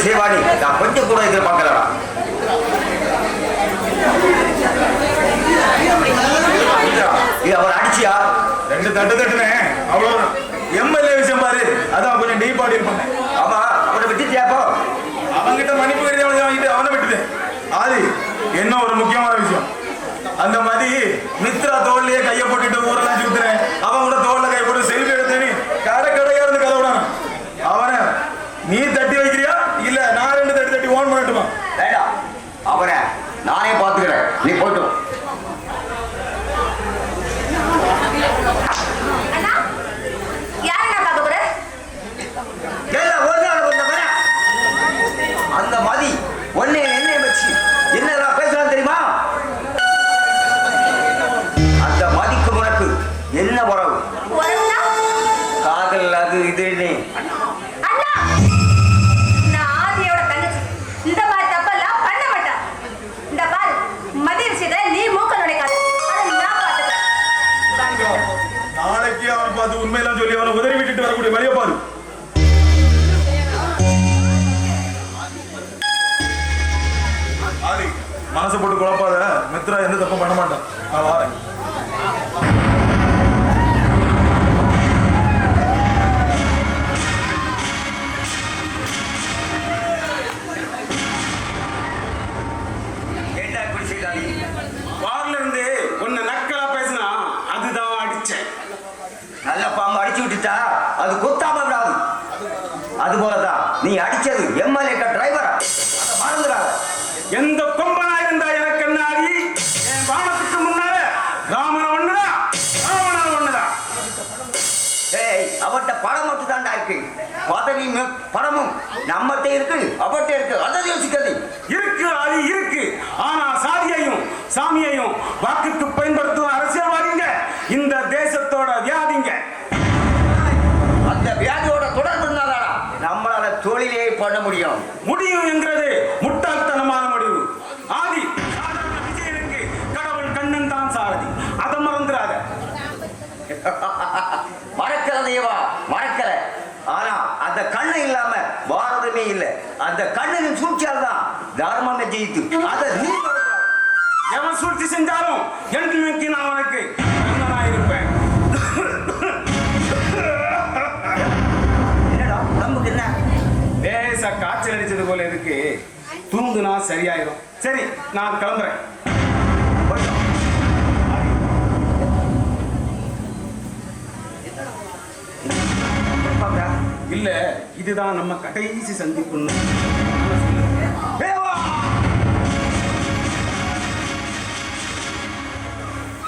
போய் சேவாணி நான் கொஞ்சம் கூட இருக்கிற அவர் அடிச்சியா? ரெண்டு தட்டு தட்டுனேன் அவ்வளோ எம்எல்ஏ விஷயம் பாரு அதான் கொஞ்சம் டீப்பா டீல் பண்ணேன். ஆமா அவனை விட்டுட்டியாப்போ அவன்கிட்ட மன்னிப்பு கருதி அவனை வாங்கிட்டு அவனை விட்டுட்டேன். ஆதி என்ன ஒரு முக்கியமான விஷயம்? அந்த மாதிரி மித்ரா தோல்லையே கையை போட்டுட்டு ஊரெல்லாம் நாளைக்கு அவன் பார்த்து உண்மையெல்லாம் சொல்லி அவனை உதவி விட்டுட்டு வரக்கூடிய வழியை பாரு. மனசு போட்டு குழப்பாத. மித்ரா எந்த தப்பும் பண்ண மாட்டேன். நான் வாரேன். ஏண்டா இப்படி நல்ல பாம்பு அடிச்சு விட்டுட்டா அது கொத்தாம விடாது. அது போலதான் நீ அடிச்சது எம்எல்ஏ டிரைவரா மறந்துடாத. எந்த கொம்பனா இருந்தா எனக்கு என்ன அடி என் வானத்துக்கு முன்னால ராமன் ஒண்ணுதான் ராவணன் ஒண்ணுதான் ஏய் அவட்ட படம் மட்டும் இருக்கு. பதவியும் படமும் நம்மகிட்ட இருக்கு அவட்ட இருக்கு. அதை யோசிக்காது. இருக்கு அது இருக்கு. ஆனா சாதியையும் சாமியையும் வாக்குக்கு பயன்படுத்தும் அரசியல்வாதிங்க முடியும். முடியும் என்கிறது முட்டாள்தனமான முடிவு. ஆதி சாதாரண விஜயனுக்கு கடவுள் கண்ணன் தான் சாரதி. அதை மறந்துடாத. மறக்கல தேவா மறக்கல. ஆனா அந்த கண்ணு இல்லாம பாரதமே இல்ல. அந்த கண்ணின் சூழ்ச்சியால் தான் தர்மமே ஜெயித்து. அதை நீ. எவன் சூழ்ச்சி செஞ்சாலும் என்றைக்கு நான் அவனுக்கு நண்பனா இருப்பேன். என்னடா உடம்புக்கு என்ன? லேசா காய்ச்சல் அடிச்சது போல இருக்கு. தூங்குனா சரியாயிரும். சரி நான் கிளம்புறேன். இல்ல இதுதான் நம்ம கடைசி சந்திப்புன்னு